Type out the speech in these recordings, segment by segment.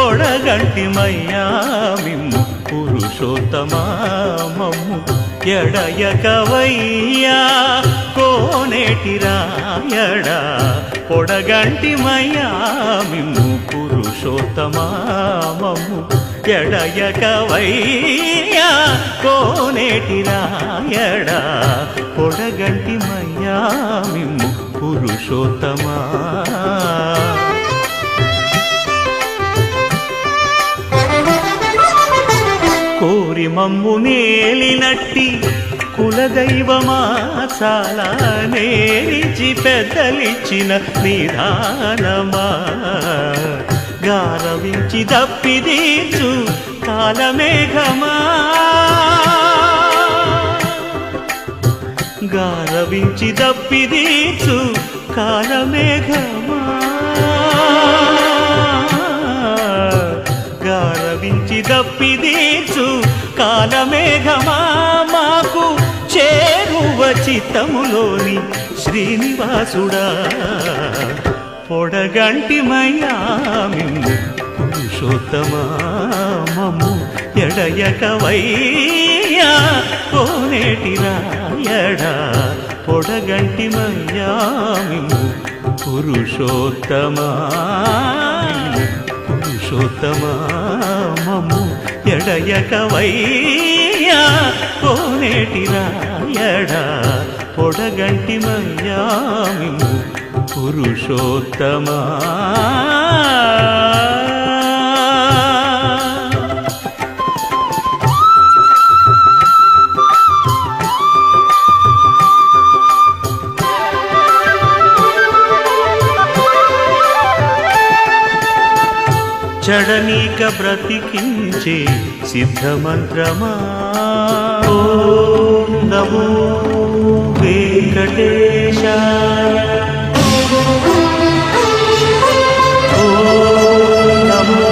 పొడగంటి మయ్యా మిమ్ము పురుషోత్తమా మమ్ము ఎడయకవయ్యా కోనేటి రాయడా పొడగంటి మయ్యా మిమ్ము పురుషోత్తమా మమ్ము ఎడయకవయ్యా కోనేటి రాయడా పొడగంటి మయ్యా మిమ్ము పురుషోత్తమా కోరి మమ్ము నేలినట్టి కులదైవమా చాలా నేరిచి పెద్దలిచ్చిన నిధానమా గారవించి దప్పిదీచు కాలమేఘమా. గారవించి దప్పిదీచు కాలమేఘమా. గారవించి దప్పిదీచు కాలమేఘమా మాకు చేరువ చిత్తములోని శ్రీనివాసుడా. పొడగంటి మయామిము పురుషోత్తమా మమ్ము ఎడయకవయ్యా. కోనేటి రాయడా పొడగంటి మయామిము పురుషోత్తమా పురుషోత్తమా. ఎడయకవయ్యా కోనేటి రాయడా పొడగంటి మయ్యామి పురుషోత్తమా. చడనీక బ్రతికించే సిద్ధమంత్రమా? ఓం నమో ఓం నమో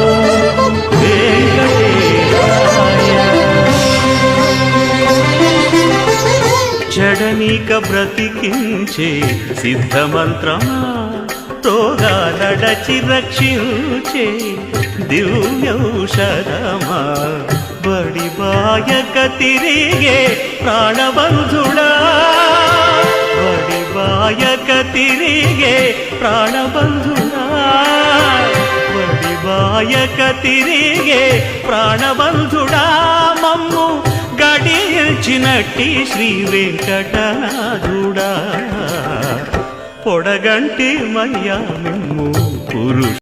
వెంకటేశాయ. జడనీక బ్రతికించే సిద్ధమంత్రమా? రోగాలడచి రక్షించే దివ్యౌషధమా. బడి బాయక తిరిగే ప్రాణబంధుడా. బడి బాయక తిరిగే ప్రాణబంధుడా. బడి బాయక తిరిగే ప్రాణబంధుడా. మమ్ము గడిచినట్టి శ్రీ వెంకటనాథుడా. పొడగంటి మయ్యా మిమ్ము పురుష